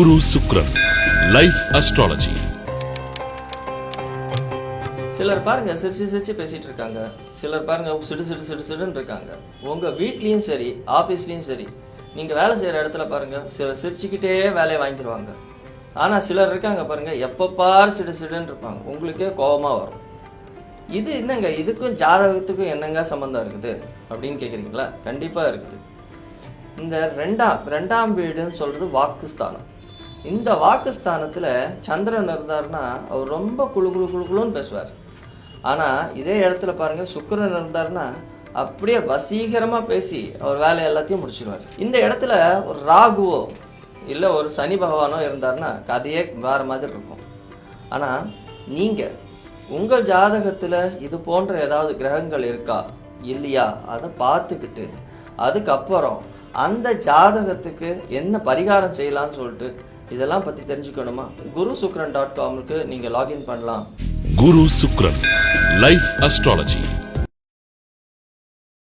குரு சுக்ரன் life astrology சிலர் பாருங்க சிரிச்சு சிரிச்சு பேசிட்டு இருக்காங்க. சிலர் பாருங்க சிடு சிடு சிடு சிடுன்னு இருக்காங்க. உங்க வீட்லயும் சரி ஆஃபீஸ்லயும் சரி நீங்க வேலை செய்யற இடத்துல பாருங்க சிலர் சிரிச்சுக்கிட்டே வேலையை வாங்கிடுவாங்க ஆனா சிலர் இருக்காங்க பாருங்க எப்போ பார் சிடு சிடுன்னு இருப்பாங்க. உங்களுக்கே கோபமா வரும். இது என்னங்க? இதுக்கும் ஜாதகத்துக்கும் என்னங்க சம்மந்தம் இருக்குது? அப்படின்னு கேட்குறீங்களா கண்டிப்பாக இருக்குது. இந்த ரெண்டாம் ரெண்டாம் வீடுன்னு சொல்கிறது வாக்குஸ்தானம். இந்த வாக்குஸ்தானத்துல சந்திரன் இருந்தாருன்னா அவர் ரொம்ப குழு குழு குளு பேசுவார். ஆனா இதே இடத்துல பாருங்க சுக்கிரன் இருந்தாருன்னா அப்படியே வசீகரமா பேசி அவர் வேலை எல்லாத்தையும் முடிச்சிடுவார் இந்த இடத்துல ஒரு ராகுவோ இல்லை ஒரு சனி பகவானோ இருந்தாருன்னா கதையே வேற மாதிரி இருக்கும். ஆனா நீங்க உங்கள் ஜாதகத்துல இது போன்ற ஏதாவது கிரகங்கள் இருக்கா? இல்லையா? அதை பார்த்துக்கிட்டு அதுக்கப்புறம் அந்த ஜாதகத்துக்கு என்ன பரிகாரம் செய்யலாம்னு சொல்லிட்டு இதெல்லாம் பத்தி தெரிஞ்சுக்கணுமா? குரு சுக்ரன் டாட் காமுக்கு நீங்க லாகின் பண்ணலாம். குரு சுக்ரன் லைஃப் அஸ்ட்ராலஜி